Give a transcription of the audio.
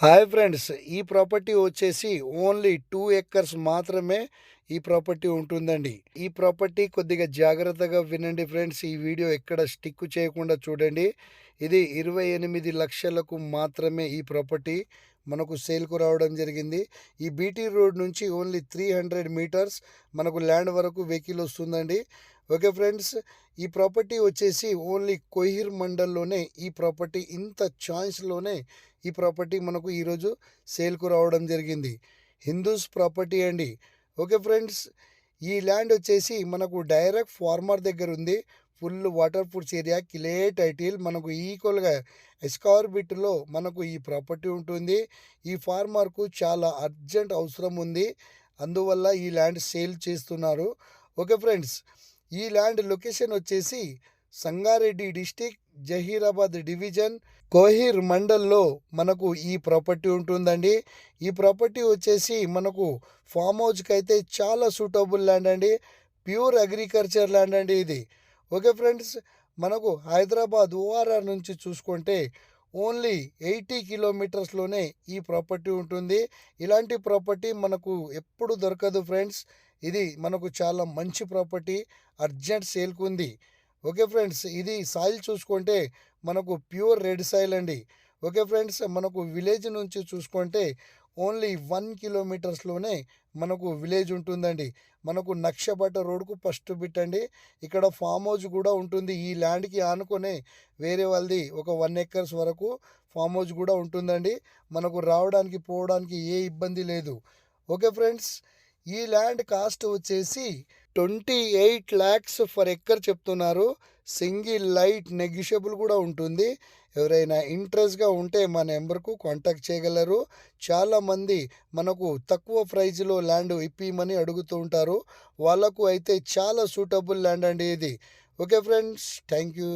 Hi friends ఈ property వచ్చేసి only two acres మాత్రమే ఈ ప్రాపర్టీ ఉంటుందండి. ఈ ప్రాపర్టీ కొద్దిగా జాగ్రత్తగా వినండి ఫ్రెండ్స్. ఈ వీడియో ఎక్కడ స్టిక్ చేయకుండా చూడండి. ఇది ఇరవై ఎనిమిది లక్షలకు మాత్రమే ఈ ప్రాపర్టీ మనకు సేల్కు రావడం జరిగింది. ఈ బీటీ రోడ్ నుంచి ఓన్లీ త్రీ హండ్రెడ్ మీటర్స్ మనకు ల్యాండ్ వరకు వెహికల్ వస్తుందండి. ఓకే ఫ్రెండ్స్ ఈ ప్రాపర్టీ వచ్చేసి ఓన్లీ కొహిర్ మండల్లోనే ఈ ప్రాపర్టీ ఇంత ఛాయిస్లోనే ఈ ప్రాపర్టీ మనకు ఈరోజు సేల్కు రావడం జరిగింది. హిందూస్ ప్రాపర్టీ అండి. ఓకే ఫ్రెండ్స్ ఈ ల్యాండ్ వచ్చేసి మనకు డైరెక్ట్ ఫార్మర్ దగ్గర ఉంది. ఫుల్ వాటర్ ప్రూఫ్ ఏరియా కిలే టైటిల్. మనకు ఈక్వల్గా ఎస్కార్బిట్లో మనకు ఈ ప్రాపర్టీ ఉంటుంది. ఈ ఫార్మర్కు చాలా అర్జెంట్ అవసరం ఉంది. అందువల్ల ఈ ల్యాండ్ సేల్ చేస్తున్నారు. ఓకే ఫ్రెండ్స్ ఈ ల్యాండ్ లొకేషన్ వచ్చేసి సంగారెడ్డి డిస్టిక్ జహీరాబాద్ డివిజన్ కోహిర్ మండల్లో మనకు ఈ ప్రాపర్టీ ఉంటుందండి. ఈ ప్రాపర్టీ వచ్చేసి మనకు ఫామ్ హౌస్కి అయితే చాలా సూటబుల్ ల్యాండ్ అండి. ప్యూర్ అగ్రికల్చర్ ల్యాండ్ అండి ఇది. ఓకే ఫ్రెండ్స్ మనకు హైదరాబాద్ ఓఆర్ఆర్ నుంచి చూసుకుంటే ఓన్లీ ఎయిటీ కిలోమీటర్స్లోనే ఈ ప్రాపర్టీ ఉంటుంది. ఇలాంటి ప్రాపర్టీ మనకు ఎప్పుడు దొరకదు ఫ్రెండ్స్. ఇది మనకు చాలా మంచి ప్రాపర్టీ అర్జెంట్ సేల్కుంది. ఓకే ఫ్రెండ్స్ ఇది సాయిల్ చూసుకుంటే మనకు ప్యూర్ రెడ్ సాయిల్ అండి. ఓకే ఫ్రెండ్స్ మనకు విలేజ్ నుంచి చూసుకుంటే ఓన్లీ వన్ కిలోమీటర్స్లోనే మనకు విలేజ్ ఉంటుందండి. మనకు నక్షబట్ట రోడ్కు ఫస్ట్ బిట్ అండి. ఇక్కడ ఫామ్ హౌస్ కూడా ఉంటుంది. ఈ ల్యాండ్కి ఆనుకునే వేరే వాళ్ళది ఒక వన్ ఎకర్స్ వరకు ఫామ్ హౌస్ కూడా ఉంటుందండి. మనకు రావడానికి పోవడానికి ఏ ఇబ్బంది లేదు. ఓకే ఫ్రెండ్స్ ఈ ల్యాండ్ కాస్ట్ వచ్చేసి twenty eight lakhs for acre చెప్తున్నారు. సింగిల్ లైట్ నెగిషియబుల్ కూడా ఉంటుంది. ఎవరైనా ఇంట్రెస్ట్గా ఉంటే మా నెంబర్కు కాంటాక్ట్ చేయగలరు. చాలామంది మనకు తక్కువ ప్రైజ్లో ల్యాండ్ ఇప్పిమని అడుగుతూ ఉంటారు. వాళ్ళకు అయితే చాలా సూటబుల్ ల్యాండ్ అండి ఇది. Okay friends thank you